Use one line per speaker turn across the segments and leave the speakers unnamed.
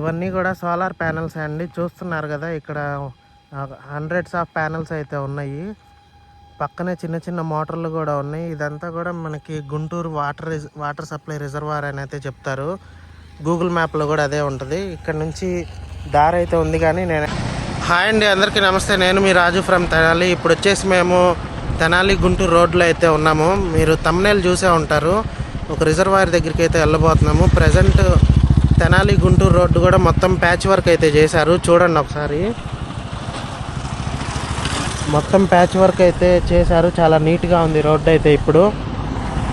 ఇవన్నీ కూడా solar panels అండి. చూస్తున్నారు కదా ఇక్కడ హండ్రెడ్స్ ఆఫ్ ప్యానెల్స్ అయితే ఉన్నాయి. పక్కనే చిన్న చిన్న మోటార్లు కూడా ఉన్నాయి. ఇదంతా కూడా మనకి గుంటూరు వాటర్ రిజ- వాటర్ సప్లై రిజర్వాయర్ అని అయితే చెప్తారు. గూగుల్ మ్యాప్లో కూడా అదే ఉంటుంది. ఇక్కడ నుంచి దారి అయితే ఉంది కానీ నేను హాయ్ అండి అందరికీ నమస్తే. నేను మీ రాజు ఫ్రమ్ తెనాలి. ఇప్పుడు వచ్చేసి మేము తెనాలి గుంటూరు రోడ్లో అయితే ఉన్నాము. మీరు తమ్నేలు చూసే ఉంటారు. ఒక రిజర్వాయర్ దగ్గరికి అయితే వెళ్ళబోతున్నాము. ప్రజెంట్ తెనాలి గుంటూరు రోడ్డు కూడా మొత్తం ప్యాచ్ వర్క్ అయితే చేశారు. చూడండి ఒకసారి. మొత్తం ప్యాచ్ వర్క్ అయితే చేశారు. చాలా నీట్గా ఉంది రోడ్డు అయితే ఇప్పుడు.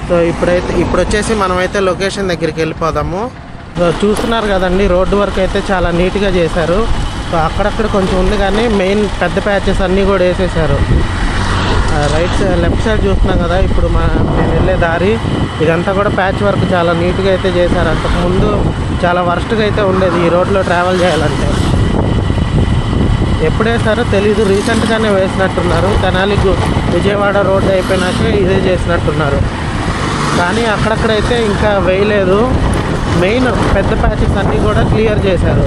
సో ఇప్పుడైతే ఇప్పుడు వచ్చేసి మనమైతే లొకేషన్ దగ్గరికి వెళ్ళిపోదాము. సో చూస్తున్నారు కదండి రోడ్డు వర్క్ అయితే చాలా నీట్గా చేశారు. సో అక్కడక్కడ కొంచెం ఉంది కానీ మెయిన్ పెద్ద ప్యాచెస్ అన్నీ కూడా వేసేసారు రైట్ సైడ్ లెఫ్ట్ సైడ్ చూస్తున్నాం కదా ఇప్పుడు మా మేము వెళ్ళే దారి. ఇదంతా కూడా ప్యాచ్ వర్క్ చాలా నీట్గా అయితే చేశారు. అంతకుముందు చాలా వర్స్ట్గా అయితే ఉండేది ఈ రోడ్లో ట్రావెల్ చేయాలంటే. ఎప్పుడు వేసారో తెలీదు రీసెంట్గానే వేసినట్టున్నారు. తెనాలి విజయవాడ రోడ్డు అయిపోయినాక ఇదే చేసినట్టున్నారు. కానీ అక్కడక్కడైతే ఇంకా వేయలేదు. మెయిన్ పెద్ద ప్యాచెస్ అన్నీ కూడా క్లియర్ చేశారు.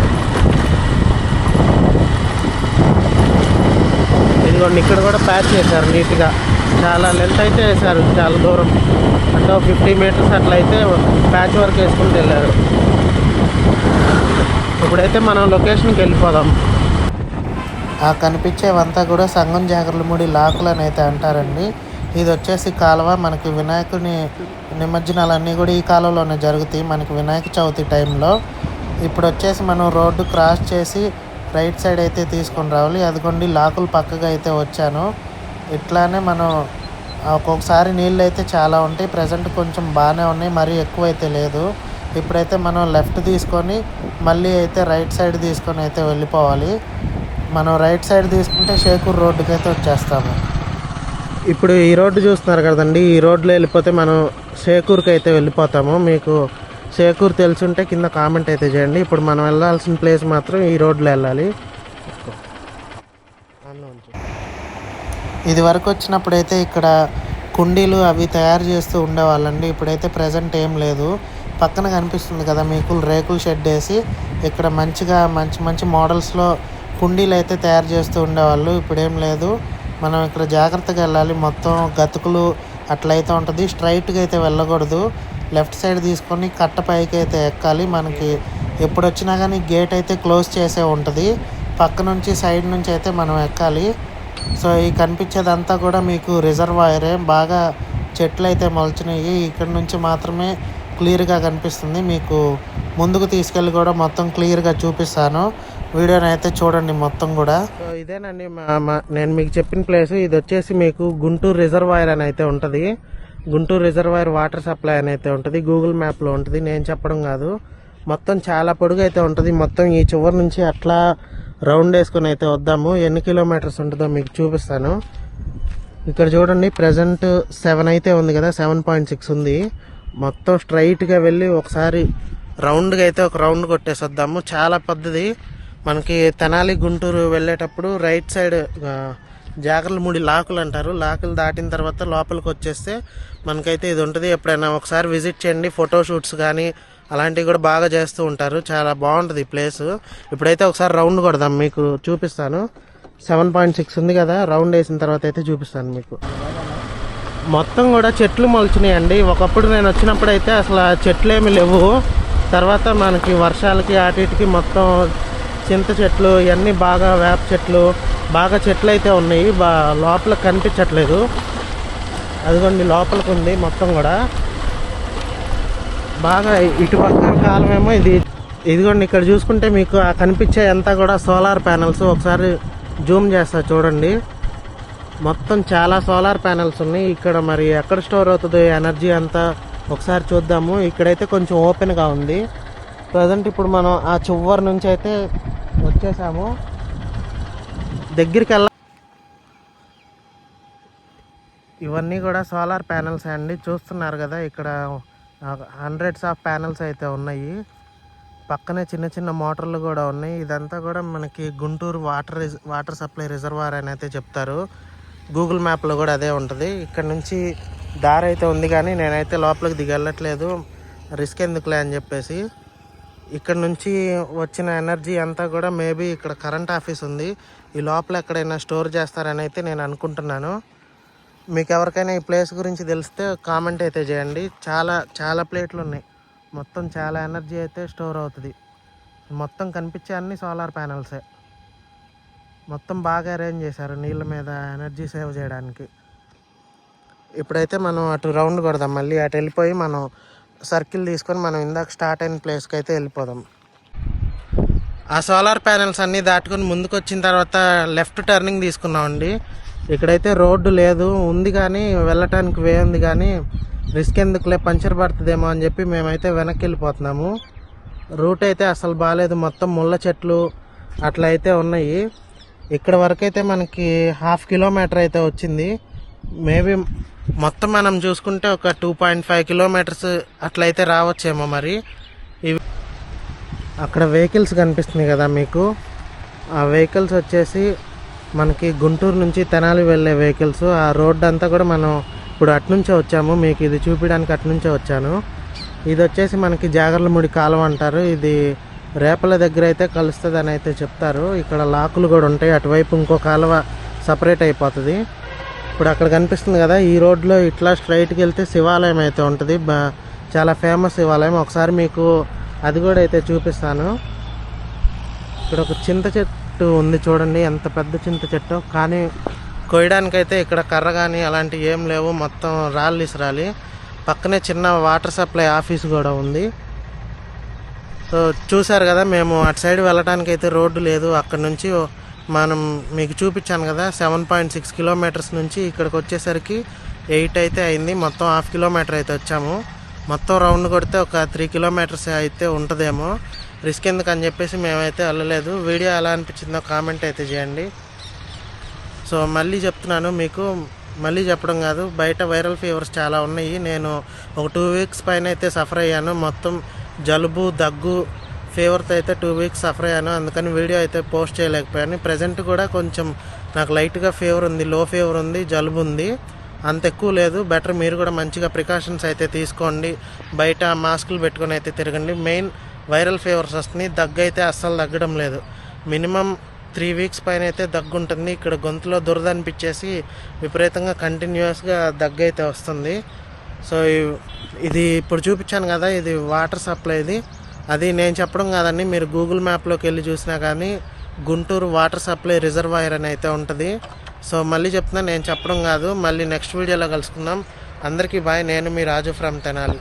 ఇదిగోండి ఇక్కడ కూడా ప్యాచ్ చేశారు నీట్గా. చాలా లెంత్ అయితే వేశారు చాలా దూరం. అంటే ఫిఫ్టీ మీటర్స్ అట్లా అయితే ప్యాచ్ వర్క్ వేసుకుంటూ వెళ్ళారు. ఇప్పుడైతే మనం లొకేషన్కి వెళ్ళిపోదాం. ఆ కనిపించేవంతా కూడా సంగం జాగర్లముడి లాకులు అని అయితే అంటారండి. ఇది వచ్చేసి కాలువ. మనకి వినాయకుని నిమజ్జనాలన్నీ కూడా ఈ కాలువలోనే జరుగుతాయి. మనకి వినాయక చవితి టైంలో. ఇప్పుడు వచ్చేసి మనం రోడ్డు క్రాస్ చేసి రైట్ సైడ్ అయితే తీసుకొని రావాలి. అదిగోండి లాకులు పక్కగా అయితే వచ్చాను. ఇట్లానే మనం ఒక్కొక్కసారి నీళ్ళు అయితే చాలా ఉంటాయి. ప్రజెంట్ కొంచెం బాగానే ఉన్నాయి. మరీ ఎక్కువ అయితే లేదు. ఇప్పుడైతే మనం లెఫ్ట్ తీసుకొని మళ్ళీ అయితే రైట్ సైడ్ తీసుకొని అయితే వెళ్ళిపోవాలి. మనం రైట్ సైడ్ తీసుకుంటే షేకూర్ రోడ్డుకి అయితే వచ్చేస్తాము. ఇప్పుడు ఈ రోడ్డు చూస్తున్నారు కదండి ఈ రోడ్లో వెళ్ళిపోతే మనం షేకూర్కి అయితే వెళ్ళిపోతాము. మీకు షేకూర్ తెలుసుంటే కింద కామెంట్ అయితే చేయండి. ఇప్పుడు మనం వెళ్ళాల్సిన ప్లేస్ మాత్రం ఈ రోడ్లో వెళ్ళాలి. ఇది వరకు వచ్చినప్పుడైతే ఇక్కడ కుండీలు అవి తయారు చేస్తూ ఉండేవాళ్ళండి. ఇప్పుడైతే ప్రజెంట్ ఏం లేదు. పక్కన కనిపిస్తుంది కదా మీకు రేకుల షెడ్ వేసి ఇక్కడ మంచిగా మంచి మంచి మోడల్స్లో కుండీలు అయితే తయారు చేస్తూ ఉండేవాళ్ళు. ఇప్పుడు ఏం లేదు. మనం ఇక్కడ జాగ్రత్తగా వెళ్ళాలి. మొత్తం గతుకులు అట్లయితే ఉంటుంది. స్ట్రైట్గా అయితే వెళ్ళకూడదు. లెఫ్ట్ సైడ్ తీసుకొని కట్ట పైకి అయితే ఎక్కాలి. మనకి ఎప్పుడు వచ్చినా కానీ గేట్ అయితే క్లోజ్ చేసే ఉంటుంది. పక్క నుంచి సైడ్ నుంచి అయితే మనం ఎక్కాలి. సో ఈ కనిపించేదంతా కూడా మీకు రిజర్వాయరే. బాగా చెట్లు అయితే మొలిచినాయి. ఇక్కడ నుంచి మాత్రమే క్లియర్గా కనిపిస్తుంది. మీకు ముందుకు తీసుకెళ్ళి కూడా మొత్తం క్లియర్గా చూపిస్తాను. వీడియోని అయితే చూడండి మొత్తం కూడా. సో ఇదేనండి నేను మీకు చెప్పిన ప్లేస్. ఇది వచ్చేసి మీకు గుంటూరు రిజర్వాయర్ అని అయితే ఉంటుంది. గుంటూరు రిజర్వాయర్ వాటర్ సప్లై అని అయితే ఉంటుంది. గూగుల్ మ్యాప్లో ఉంటుంది. నేను చెప్పడం కాదు. మొత్తం చాలా పొడుగు అయితే ఉంటుంది. మొత్తం ఈ చివరి నుంచి అట్లా రౌండ్ వేసుకొని అయితే వద్దాము. ఎన్ని కిలోమీటర్స్ ఉంటుందో మీకు చూపిస్తాను. ఇక్కడ చూడండి ప్రజెంట్ సెవెన్ అయితే ఉంది కదా. సెవెన్ పాయింట్ సిక్స్ ఉంది. మొత్తం స్ట్రైట్గా వెళ్ళి ఒకసారి రౌండ్గా అయితే ఒక రౌండ్ కొట్టేసి వద్దాము చాలా పెద్దది మనకి తెనాలి గుంటూరు వెళ్ళేటప్పుడు రైట్ సైడ్ జాగర్లమూడి లాకులు అంటారు. లాకులు దాటిన తర్వాత లోపలికి వచ్చేస్తే మనకైతే ఇది ఉంటుంది. ఎప్పుడైనా ఒకసారి విజిట్ చేయండి. ఫోటోషూట్స్ కానీ అలాంటివి కూడా బాగా చేస్తూ ఉంటారు. చాలా బాగుంటుంది ఈ ప్లేస్ ఇప్పుడైతే ఒకసారి రౌండ్ కొడదాం మీకు. చూపిస్తాను. సెవెన్ పాయింట్ సిక్స్ ఉంది కదా. రౌండ్ వేసిన తర్వాత అయితే చూపిస్తాను మీకు. మొత్తం కూడా చెట్లు మొలిచినాయండి. ఒకప్పుడు నేను వచ్చినప్పుడు అయితే అసలు చెట్లు ఏమి లేవు. తర్వాత మనకి వర్షాలకి ఆటిటికి మొత్తం చింత చెట్లు ఇవన్నీ బాగా వేప చెట్లు బాగా చెట్లు అయితే ఉన్నాయి. బా లోపల కనిపించట్లేదు. అదిగోండి లోపలికి ఉంది మొత్తం కూడా. బాగా ఇటు పక్కన కాలం ఏమో ఇది. ఇదిగోండి ఇక్కడ చూసుకుంటే మీకు కనిపించే అంతా కూడా సోలార్ ప్యానల్స్. ఒకసారి జూమ్ చేస్తా చూడండి. మొత్తం చాలా సోలార్ ప్యానల్స్ ఉన్నాయి. ఇక్కడ మరి ఎక్కడ స్టోర్ అవుతుంది ఎనర్జీ అంతా ఒకసారి చూద్దాము. ఇక్కడైతే కొంచెం ఓపెన్గా ఉంది. ప్రజెంట్ ఇప్పుడు మనం ఆ చివరి నుంచి అయితే వచ్చేసాము. దగ్గరికి వెళ్ళ ఇవన్నీ కూడా సోలార్ ప్యానల్స్ అండి. చూస్తున్నారు కదా ఇక్కడ హండ్రెడ్స్ ఆఫ్ ప్యానల్స్ అయితే ఉన్నాయి. పక్కనే చిన్న చిన్న మోటార్లు కూడా ఉన్నాయి. ఇదంతా కూడా మనకి గుంటూరు వాటర్ రిజ- వాటర్ సప్లై రిజర్వాయర్ అని అయితే చెప్తారు. గూగుల్ మ్యాప్లో కూడా అదే ఉంటుంది. ఇక్కడ నుంచి దారి అయితే ఉంది కానీ నేనైతే లోపలికి దిగెళ్ళట్లేదు. రిస్క్ ఎందుకులే అని చెప్పేసి. ఇక్కడ నుంచి వచ్చిన ఎనర్జీ అంతా కూడా మేబీ ఇక్కడ కరెంట్ ఆఫీస్ ఉంది. ఈ లోపల ఎక్కడైనా స్టోర్ చేస్తారని అయితే నేను అనుకుంటున్నాను. మీకు ఎవరికైనా ఈ ప్లేస్ గురించి తెలిస్తే కామెంట్ అయితే చేయండి. చాలా చాలా ప్లేట్లు ఉన్నాయి. మొత్తం చాలా ఎనర్జీ అయితే స్టోర్ అవుతుంది. మొత్తం కనిపించే అన్ని సోలార్ ప్యానల్సే. మొత్తం బాగా అరేంజ్ చేశారు నీళ్ళ మీద ఎనర్జీ సేవ్ చేయడానికి. ఇప్పుడైతే మనం అటు రౌండ్ కొడదాం. మళ్ళీ అటు వెళ్ళిపోయి మనం సర్కిల్ తీసుకొని మనం ఇందాక స్టార్ట్ అయిన ప్లేస్కి అయితే వెళ్ళిపోదాం. ఆ సోలార్ ప్యానెల్స్ అన్నీ దాటుకొని ముందుకు వచ్చిన తర్వాత లెఫ్ట్ టర్నింగ్ తీసుకున్నామండి ఇక్కడైతే రోడ్డు లేదు ఉంది కానీ వెళ్ళటానికి వే ఉంది కానీ రిస్క్ ఎందుకులే పంచర్ పడుతుందేమో అని చెప్పి మేమైతే వెనక్కి వెళ్ళిపోతున్నాము. రూట్ అయితే అసలు బాగాలేదు మొత్తం ముళ్ళ చెట్లు అట్లా అయితే ఉన్నాయి. ఇక్కడ వరకు అయితే మనకి హాఫ్ కిలోమీటర్ అయితే వచ్చింది. మేబీ మొత్తం మనం చూసుకుంటే ఒక టూ పాయింట్ ఫైవ్ కిలోమీటర్స్ అట్లయితే రావచ్చేమో మరి. ఇవి అక్కడ వెహికల్స్ కనిపిస్తున్నాయి కదా మీకు. ఆ వెహికల్స్ వచ్చేసి మనకి గుంటూరు నుంచి తెనాలి వెళ్ళే వెహికల్స్ ఆ రోడ్ అంతా కూడా మనం ఇప్పుడు అట్నుంచే వచ్చాము. మీకు ఇది చూపించడానికి అట్నుంచే వచ్చాను. ఇది వచ్చేసి మనకి జాగర్లముడి కాలువ అంటారు. ఇది రేపల దగ్గర అయితే కలుస్తుంది అని అయితే చెప్తారు. ఇక్కడ లాకులు కూడా ఉంటాయి. అటువైపు ఇంకో కాలువ సపరేట్ అయిపోతుంది. ఇప్పుడు అక్కడ కనిపిస్తుంది కదా ఈ రోడ్లో ఇట్లా స్ట్రైట్కి వెళ్తే శివాలయం అయితే ఉంటుంది. చాలా ఫేమస్ శివాలయం. ఒకసారి మీకు అది కూడా అయితే చూపిస్తాను. ఇక్కడ ఒక చింత చెట్టు ఉంది చూడండి. ఎంత పెద్ద చింత చెట్టు. కానీ కొయ్యడానికైతే ఇక్కడ కర్ర కానీ అలాంటివి ఏం లేవు. మొత్తం రాళ్ళు ఇసరాలి. పక్కనే చిన్న వాటర్ సప్లై ఆఫీస్ కూడా ఉంది. సో చూశారు కదా మేము అటు సైడ్ వెళ్ళడానికి అయితే రోడ్డు లేదు. అక్కడ నుంచి మనం మీకు చూపించాను కదా సెవెన్ పాయింట్ సిక్స్ కిలోమీటర్స్ నుంచి ఇక్కడికి వచ్చేసరికి ఎయిట్ అయితే అయింది. మొత్తం హాఫ్ కిలోమీటర్ అయితే వచ్చాము. మొత్తం రౌండ్ కొడితే ఒక త్రీ కిలోమీటర్స్ అయితే ఉంటుందేమో. రిస్క్ ఎందుకు అని చెప్పేసి మేమైతే వెళ్ళలేదు. వీడియో ఎలా అనిపించిందో కామెంట్ అయితే చేయండి. సో మళ్ళీ చెప్తున్నాను మీకు మళ్ళీ చెప్పడం కాదు బయట వైరల్ ఫీవర్స్ చాలా ఉన్నాయి. నేను ఒక టూ వీక్స్ పైన అయితే సఫర్ అయ్యాను. మొత్తం జలుబు దగ్గు ఫీవర్తో అయితే టూ వీక్స్ సఫర్ అయ్యాను. అందుకని వీడియో అయితే పోస్ట్ చేయలేకపోయాను. ప్రజెంట్ కూడా కొంచెం నాకు లైట్గా ఫీవర్ ఉంది లో ఫీవర్ ఉంది జలుబు ఉంది. అంత ఎక్కువ లేదు. బెటర్ మీరు కూడా మంచిగా ప్రికాషన్స్ అయితే తీసుకోండి. బయట మాస్కులు పెట్టుకొని అయితే తిరగండి. మెయిన్ వైరల్ ఫీవర్స్ వస్తున్నాయి. దగ్గు అయితే అస్సలు తగ్గడం లేదు. మినిమం త్రీ వీక్స్ పైన అయితే దగ్గు ఉంటుంది. ఇక్కడ గొంతులో దురద అనిపించేసి విపరీతంగా కంటిన్యూస్గా దగ్గు అయితే వస్తుంది. సో ఇది ఇప్పుడు చూపించాను కదా ఇది వాటర్ సప్లైది అది నేను చెప్పడం కాదండి మీరు గూగుల్ మ్యాప్లోకి వెళ్ళి చూసినా కానీ గుంటూరు వాటర్ సప్లై రిజర్వాయర్ అని అయితే ఉంటుంది. సో మళ్ళీ చెప్తున్నా నేను చెప్పడం కాదు మళ్ళీ నెక్స్ట్ వీడియోలో కలుసుకుందాం. అందరికీ బాయ్ నేను మీ రాజు ఫ్రమ్ తెనాలి.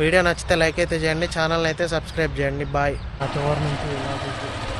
వీడియో నచ్చితే లైక్ అయితే చేయండి ఛానల్ని అయితే సబ్స్క్రైబ్ చేయండి బాయ్ ఆ నుంచి